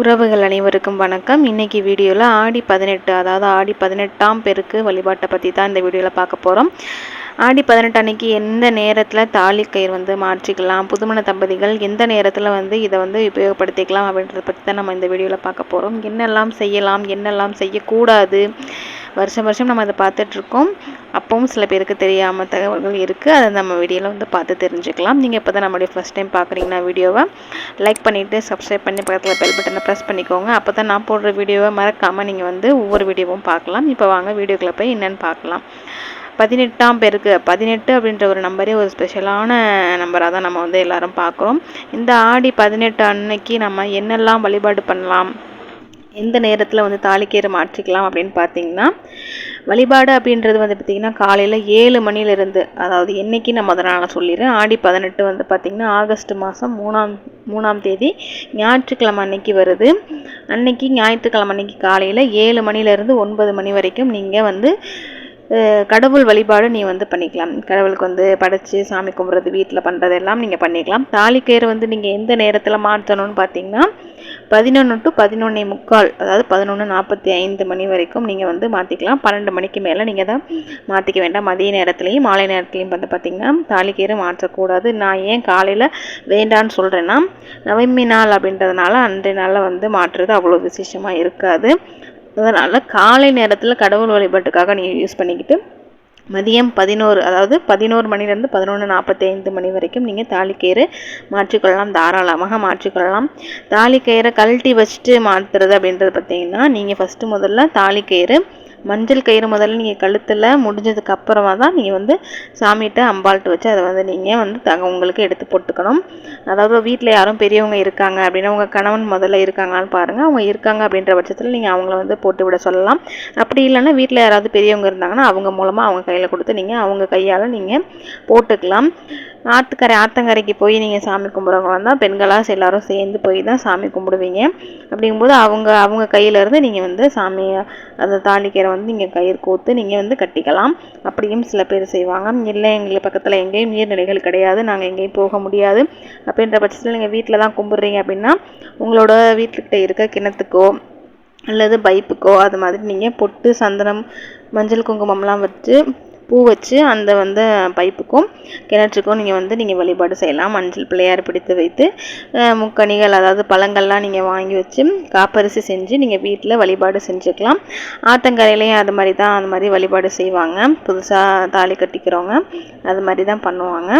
உறவுகள் அனைவருக்கும் வணக்கம். இன்னைக்கு வீடியோவில் ஆடி பதினெட்டு அதாவது ஆடி பதினெட்டாம் பெருக்கு வழிபாட்டை பற்றி தான் இந்த வீடியோவில் பார்க்க போகிறோம் ஆடி பதினெட்டு அன்னைக்கு எந்த நேரத்தில் தாலி கயிறு வந்து மாற்றிக்கலாம் புதுமண தம்பதிகள் எந்த நேரத்தில் வந்து இதை வந்து உபயோகப்படுத்திக்கலாம் அப்படின்றத பற்றி தான் நம்ம இந்த வீடியோவில் பார்க்க போகிறோம் என்னெல்லாம் செய்யலாம் என்னெல்லாம் செய்யக்கூடாது வருஷம் வருஷம் நம்ம அதை பார்த்துட்ருக்கோம். அப்பவும் சில பேருக்கு தெரியாமல் தகவல்கள் இருக்குது அதை நம்ம வீடியோவில் வந்து பார்த்து தெரிஞ்சுக்கலாம். நீங்கள் இப்போ தான் நம்மளுடைய ஃபஸ்ட் டைம் பார்க்குறீங்கன்னா வீடியோவை லைக் பண்ணிவிட்டு சப்ஸ்கிரைப் பண்ணி பக்கத்தில் பெல் பட்டனை ப்ரெஸ் பண்ணிக்கோங்க. அப்போ தான் நான் போடுற வீடியோவை மறக்காமல் நீங்கள் வந்து ஒவ்வொரு வீடியோவும் பார்க்கலாம். இப்போ வாங்க வீடியோக்குள்ளே போய் என்னென்னு பார்க்கலாம். பதினெட்டாம் பேருக்கு பதினெட்டு அப்படின்ற ஒரு நம்பரே ஒரு ஸ்பெஷலான நம்பராக தான் நம்ம வந்து எல்லாரும் பார்க்குறோம். இந்த ஆடி பதினெட்டு அன்னைக்கு நம்ம என்னெல்லாம் வழிபாடு பண்ணலாம்? எந்த நேரத்தில் வந்து தாலிக்கேறு மாற்றிக்கலாம் அப்படின்னு பார்த்தீங்கன்னா வழிபாடு அப்படின்றது வந்து பார்த்திங்கன்னா காலையில் ஏழு மணிலேருந்து அதாவது என்றைக்கு நான் முதல் நாள் சொல்லிடுறேன் ஆடி பதினெட்டு வந்து பார்த்திங்கன்னா ஆகஸ்ட் மாதம் மூணாம் மூணாம் தேதி ஞாயிற்றுக்கிழமை அன்னைக்கு வருது. அன்னைக்கு ஞாயிற்றுக்கிழமை அன்னைக்கு காலையில் ஏழு மணிலேருந்து ஒன்பது மணி வரைக்கும் நீங்கள் வந்து கடவுள் வழிபாடு நீ வந்து பண்ணிக்கலாம். கடவுளுக்கு வந்து படைச்சி சாமி கும்பிட்றது வீட்டில் பண்ணுறது எல்லாம் நீங்கள் பண்ணிக்கலாம். தாலிக்கயிறு வந்து நீங்கள் எந்த நேரத்தில் மாற்றணும்னு பார்த்தீங்கன்னா பதினொன்று டு பதினொன்னே முக்கால் அதாவது பதினொன்று நாற்பத்தி ஐந்து மணி வரைக்கும் நீங்கள் வந்து மாற்றிக்கலாம் பன்னெண்டு மணிக்கு மேலே நீங்கள் தான் மாற்றிக்க வேண்டாம். மதிய நேரத்துலையும் மாலை நேரத்துலையும் வந்து பார்த்திங்கன்னா தாலிக்கீரை மாற்றக்கூடாது. நான் ஏன் காலையில் வேண்டான்னு சொல்கிறேன்னா நவமி நாள் அப்படின்றதுனால அன்றைய நாளில் வந்து மாற்றுறது அவ்வளோ விசேஷமாக இருக்காது. அதனால் காலை நேரத்தில் கடவுள் வழிபாட்டுக்காக நீங்கள் யூஸ் பண்ணிக்கிட்டு மதியம் பதினோரு அதாவது பதினோரு மணிலேருந்து பதினொன்று நாற்பத்தி ஐந்து மணி வரைக்கும் நீங்கள் தாலிக்கயிறு மாற்றிக்கொள்ளலாம் தாராளமாக மாற்றிக்கொள்ளலாம். தாலிக்கயிறை கழட்டி வச்சுட்டு மாற்றுறது அப்படின்றது பார்த்தீங்கன்னா நீங்கள் ஃபஸ்ட்டு முதல்ல தாலிக்கயிறு மஞ்சள் கயிறு முதல்ல நீங்கள் கழுத்தில் முடிஞ்சதுக்கு அப்புறமா தான் நீங்கள் வந்து சாமிகிட்ட அம்பாள்கிட்ட வச்சு அதை வந்து நீங்கள் வந்து தங்க உங்களுக்கு எடுத்து போட்டுக்கணும். அதாவது வீட்டில் யாரும் பெரியவங்க இருக்காங்க அப்படின்னா உங்கள் கணவன் முதல்ல இருக்காங்களான்னு பாருங்கள் அவங்க இருக்காங்க அப்படின்ற பட்சத்தில் நீங்கள் அவங்கள வந்து போட்டு விட சொல்லலாம். அப்படி இல்லைன்னா வீட்டில் யாராவது பெரியவங்க இருந்தாங்கன்னா அவங்க மூலமாக அவங்க கையில் கொடுத்து நீங்கள் அவங்க கையால் நீங்கள் போட்டுக்கலாம். ஆற்றுக்கரை ஆற்றங்கரைக்கு போய் நீங்கள் சாமி கும்பிட்றவங்க வந்தால் பெண்களாக எல்லோரும் சேர்ந்து போய் தான் சாமி கும்பிடுவீங்க. அப்படிங்கும்போது அவங்க அவங்க கையிலேருந்து நீங்கள் வந்து சாமி அந்த தாலிக்கரை வந்து நீங்கள் கயிறு கோத்து நீங்கள் வந்து கட்டிக்கலாம். அப்படியும் சில பேர் செய்வாங்க. இல்லை எங்களுக்கு பக்கத்தில் எங்கேயும் நீர்நிலைகள் கிடையாது. நாங்கள் எங்கேயும் போக முடியாது. அப்படின்ற பட்சத்தில் நீங்கள் வீட்டில் தான் கும்பிட்றீங்க அப்படின்னா உங்களோட வீட்டுக்கிட்ட இருக்க கிணத்துக்கோ அல்லது பைப்புக்கோ அது மாதிரி நீங்கள் பொட்டு சந்தனம் மஞ்சள் குங்குமம்லாம் வச்சு பூ வச்சு அந்த வந்து பைப்புக்கும் கிணற்றுக்கும் நீங்கள் வந்து நீங்கள் வழிபாடு செய்யலாம். மஞ்சள் பிள்ளையார் பிடித்து வைத்து முக்கணிகள் அதாவது பழங்கள்லாம் நீங்கள் வாங்கி வச்சு காப்பரிசி செஞ்சு நீங்கள் வீட்டில் வழிபாடு செஞ்சுக்கலாம். ஆத்தங்கரையிலையும் அது மாதிரி தான் அது மாதிரி வழிபாடு செய்வாங்க. புதுசாக தாலி கட்டிக்கிறவங்க அது மாதிரி தான் பண்ணுவாங்க.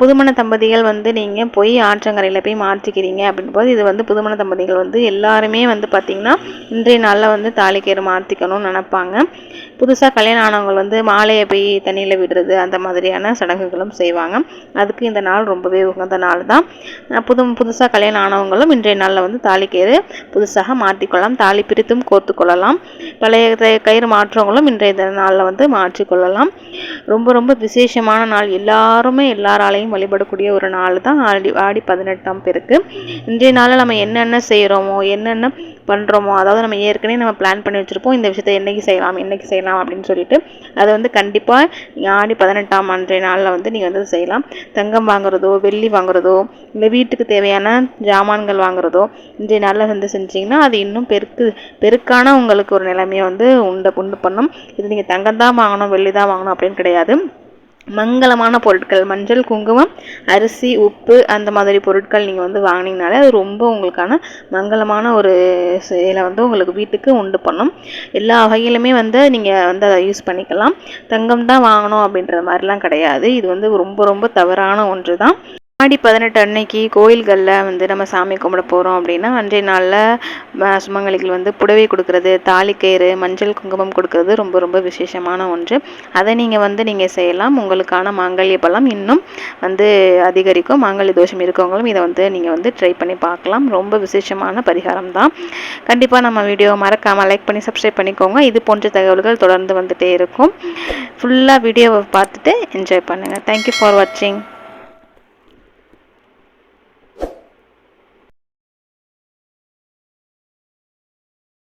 புதுமண தம்பதிகள் வந்து நீங்கள் போய் ஆற்றங்கரையில் போய் மாற்றிக்கிறீங்க அப்படின் போது இது வந்து புதுமண தம்பதிகள் வந்து எல்லாருமே வந்து பார்த்திங்கன்னா இன்றைய நாளில் வந்து தாலிக்கேறு மாற்றிக்கணும்னு நினப்பாங்க. புதுசாக கல்யாணம் ஆனவங்க வந்து மாலையை போய் தண்ணியில் விடுறது அந்த மாதிரியான சடங்குகளும் செய்வாங்க. அதுக்கு இந்த நாள் ரொம்பவே உகந்த நாள் தான். புது புதுசாக கல்யாணம் ஆனவங்களும் இன்றைய நாளில் வந்து தாலிக்கேறு புதுசாக மாற்றிக்கொள்ளலாம். தாலி பிரித்தும் கோர்த்து கொள்ளலாம். பழைய கயிறு மாற்றவங்களும் இன்றைய நாளில் வந்து மாற்றிக்கொள்ளலாம். ரொம்ப ரொம்ப விசேஷமான நாள். எல்லாருமே எல்லாரும் எல்லாராலையும் வழிபடக்கூடிய ஒரு நாள் தான் ஆடி ஆடி பதினெட்டாம் பேருக்கு இன்றைய நாளில் நம்ம என்னென்ன செய்கிறோமோ என்னென்ன பண்ணுறோமோ அதாவது நம்ம ஏற்கனவே நம்ம பிளான் பண்ணி வச்சுருப்போம் இந்த விஷயத்தை என்றைக்கு செய்யலாம் என்றைக்கு செய்யலாம் அப்படின்னு சொல்லிட்டு அதை வந்து கண்டிப்பாக ஆடி பதினெட்டாம் அன்றைய நாளில் வந்து நீங்கள் வந்து செய்யலாம். தங்கம் வாங்குறதோ வெள்ளி வாங்குறதோ இல்லை வீட்டுக்கு தேவையான ஜாமான்கள் வாங்குறதோ இன்றைய நாளில் வந்து செஞ்சிங்கன்னா அது இன்னும் பெருக்கு பெருக்கான உங்களுக்கு ஒரு நிலைமையை வந்து உண்டு உண்டு பண்ணும். இது நீங்கள் தங்கம் தான் வாங்கணும் வெள்ளி தான் வாங்கணும் அப்படின்னு கிடையாது. மங்களமான பொருட்கள் மஞ்சள் குங்குமம் அரிசி உப்பு அந்த மாதிரி பொருட்கள் நீங்கள் வந்து வாங்கினீங்கனாலே அது ரொம்ப உங்களுக்கான மங்களமான ஒரு செயலை வந்து உங்களுக்கு வீட்டுக்கு உண்டு பண்ணும். எல்லா வகையிலுமே வந்து நீங்கள் வந்து அதை யூஸ் பண்ணிக்கலாம். தங்கம் தான் வாங்கணும் அப்படின்ற மாதிரிலாம் கிடையாது. இது வந்து ரொம்ப ரொம்ப தவறான ஒன்று தான் ஆடி பதினெட்டு அன்னைக்கு கோயில்களில் வந்து நம்ம சாமி கும்பிட போகிறோம் அப்படின்னா அன்றைய நாளில் சுமங்கலிகள் வந்து புடவை கொடுக்கறது தாலிக்கயிறு மஞ்சள் குங்குமம் கொடுக்கறது ரொம்ப ரொம்ப விசேஷமான ஒன்று. அதை நீங்கள் வந்து நீங்கள் செய்யலாம். உங்களுக்கான மாங்கல்ய பலம் இன்னும் வந்து அதிகரிக்கும். மாங்கல்ய தோஷம் இருக்கவங்களும் இதை வந்து நீங்கள் வந்து ட்ரை பண்ணி பார்க்கலாம். ரொம்ப விசேஷமான பரிகாரம் தான். கண்டிப்பாக நம்ம வீடியோ மறக்காமல் லைக் பண்ணி சப்ஸ்கிரைப் பண்ணிக்கோங்க. இது போன்ற தகவல்கள் தொடர்ந்து வந்துகிட்டே இருக்கும். ஃபுல்லாக வீடியோவை பார்த்துட்டு என்ஜாய் பண்ணுங்கள் தேங்க்யூ ஃபார் வாட்சிங்